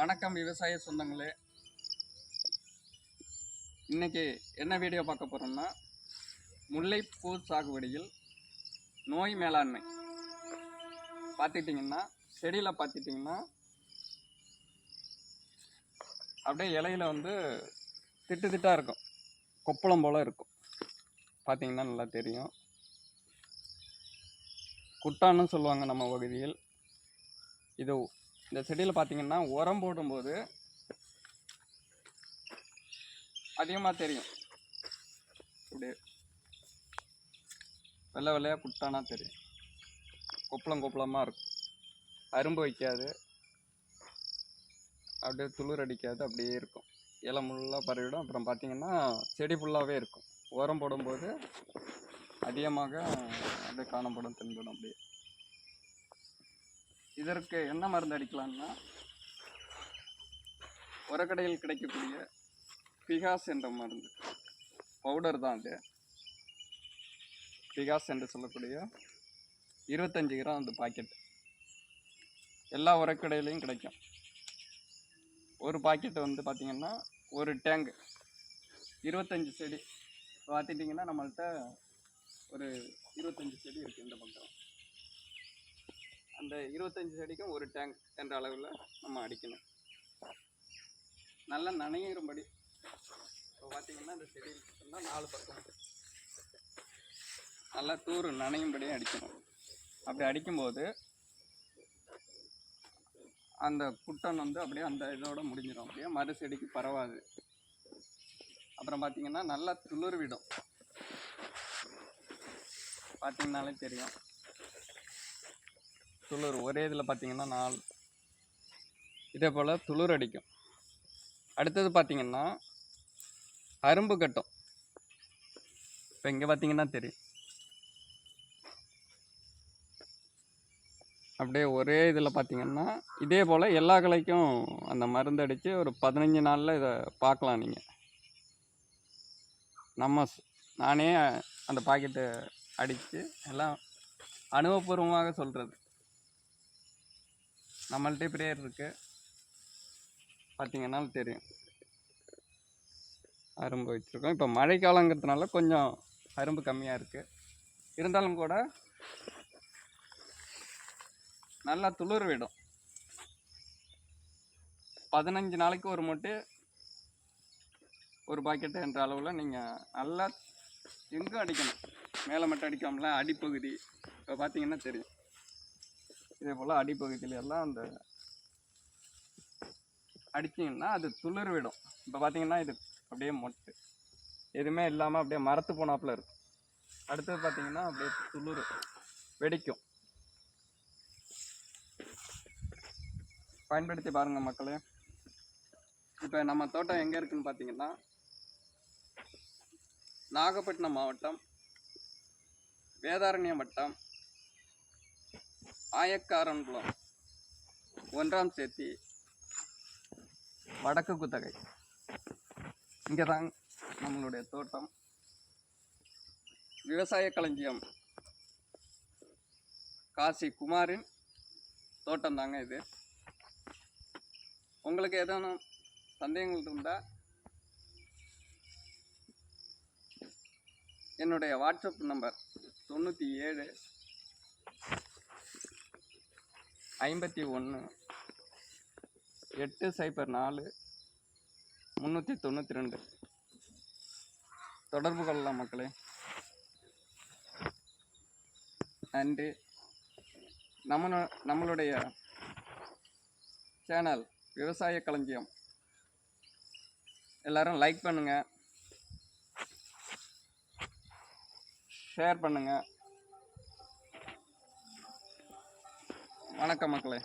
வணக்கம் விவசாய சொந்தங்களே. இன்னைக்கு என்ன வீடியோ பார்க்க போகிறோம்னா முல்லைப்பூ சாகுபடியில் நோய் மேலாண்மை. பார்த்துட்டிங்கன்னா செடியில் பார்த்துட்டிங்கன்னா அப்படியே இலையில வந்து திட்டு திட்டாக இருக்கும். கொப்பளம் போல் இருக்கும். பார்த்தீங்கன்னா நல்லா தெரியும். குட்டான்னு சொல்லுவாங்க நம்ம பகுதியில். இது இந்த செடியில் பார்த்தீங்கன்னா உரம் போடும்போது அதிகமாக தெரியும். இப்படி வெள்ளை வெள்ளையாக குட்டானா தெரியும். கொப்பளம் கொப்பளமாக இருக்கும். அரும்பு வைக்காது. அப்படியே துளிர் அடிக்காது. அப்படியே இருக்கும். இலை முள்ளாக பரவிடும். அப்புறம் பார்த்திங்கன்னா செடி ஃபுல்லாகவே இருக்கும். உரம் போடும்போது அதிகமாக அப்படியே காணப்படும் தென்படும் அப்படியே. இதற்கு என்ன மருந்து அடிக்கலாம்னா உரக்கடையில் கிடைக்கக்கூடிய பிகாஸ் என்ற மருந்து. பவுடர் தான் அது. பிகாஸ் என்று சொல்லக்கூடிய இருபத்தஞ்சி கிராம் அந்த பாக்கெட். எல்லா உரக்கடையிலையும் கிடைக்கும். ஒரு பாக்கெட் வந்து பார்த்திங்கன்னா ஒரு டேங்க் இருபத்தஞ்சி செடி. பார்த்துட்டிங்கன்னா நம்மள்கிட்ட ஒரு இருபத்தஞ்சி இருபத்தஞ்சி செடிக்கும் ஒரு டேங்க் என்ற அளவில் நம்ம அடிக்கணும். நல்லா நனையிறும்படி இப்போ பார்த்தீங்கன்னா இந்த செடி நாலு பக்கம் நல்லா தூர் நனையும்படியும் அடிக்கணும். அப்படி அடிக்கும்போது அந்த குட்டன் வந்து அப்படியே அந்த இதோட முடிஞ்சிடும். அப்படியே மறு செடிக்கு பரவாது. அப்புறம் பார்த்தீங்கன்னா நல்லா துளிர் விடும் பார்த்தீங்கனாலே தெரியும். துளிர் ஒரே இதில் பார்த்தீங்கன்னா நாலு. இதே போல் துளிர் அடிக்கும். அடுத்தது பார்த்தீங்கன்னா அரும்பு கட்டும். இப்போ இங்கே பார்த்தீங்கன்னா தெரியும். அப்படியே ஒரே இதில் பார்த்தீங்கன்னா இதே போல் எல்லா கலைக்கும் அந்த மருந்து அடித்து ஒரு பதினஞ்சு நாளில் இதை பார்க்கலாம் நீங்கள். நம்ம நானே அந்த பாக்கெட்டு அடித்து எல்லாம் அனுபவபூர்வமாக சொல்கிறது. நம்மள்கிட்ட ப்ரேயர் இருக்குது பார்த்தீங்கன்னா தெரியும். அரும்பு வச்சுருக்கோம். இப்போ மழைக்காலங்கிறதுனால கொஞ்சம் அரும்பு கம்மியாக இருக்குது இருந்தாலும் கூட நல்லா துளிர் விடும். பதினஞ்சு நாளைக்கு ஒரு மூட்டை ஒரு பாக்கெட்டு என்ற அளவில் நீங்கள் நல்லா எங்கும் அடிக்கணும்? மேலே மட்டும் அடிக்காமல அடிப்பகுதி. இப்போ பார்த்தீங்கன்னா தெரியும். இதே போல் அடிப்பகுதியில எல்லாம் அந்த அடிச்சிங்கன்னா அது துளிர் விடும் இப்போ பார்த்தீங்கன்னா இது அப்படியே மொட்டு. எதுவுமே இல்லாமல் அப்படியே மரத்து போனாப்புல இருக்கும். அடுத்தது பார்த்தீங்கன்னா அப்படியே துளிர் வெடிக்கும். பயன்படுத்தி பாருங்கள் மக்களே. இப்போ நம்ம தோட்டம் எங்கே இருக்குன்னு பார்த்தீங்கன்னா நாகப்பட்டினம் மாவட்டம் வேதாரண்யம் வட்டம் ஆயக்காரன்குளம் ஒன்றாம் சேர்த்தி வடக்கு குத்தகை. இங்கே தான் நம்மளுடைய தோட்டம். விவசாய களஞ்சியம் காசி குமாரின் தோட்டம் தாங்க இது. உங்களுக்கு ஏதேனும் சந்தேகங்கள் இருந்தால் என்னுடைய வாட்ஸ்அப் நம்பர் தொண்ணூற்றி ஏழு ஐம்பத்தி ஒன்று எட்டு சைபர் நாலு முந்நூற்றி தொண்ணூற்றி ரெண்டு. தொடர்பு கொள்ளலாம் மக்களே. நன்றி. நம்ம நம்மளுடைய சேனல் விவசாய களஞ்சியம். எல்லாரும் லைக் பண்ணுங்கள் ஷேர் பண்ணுங்கள் வணக்கம் மக்களே.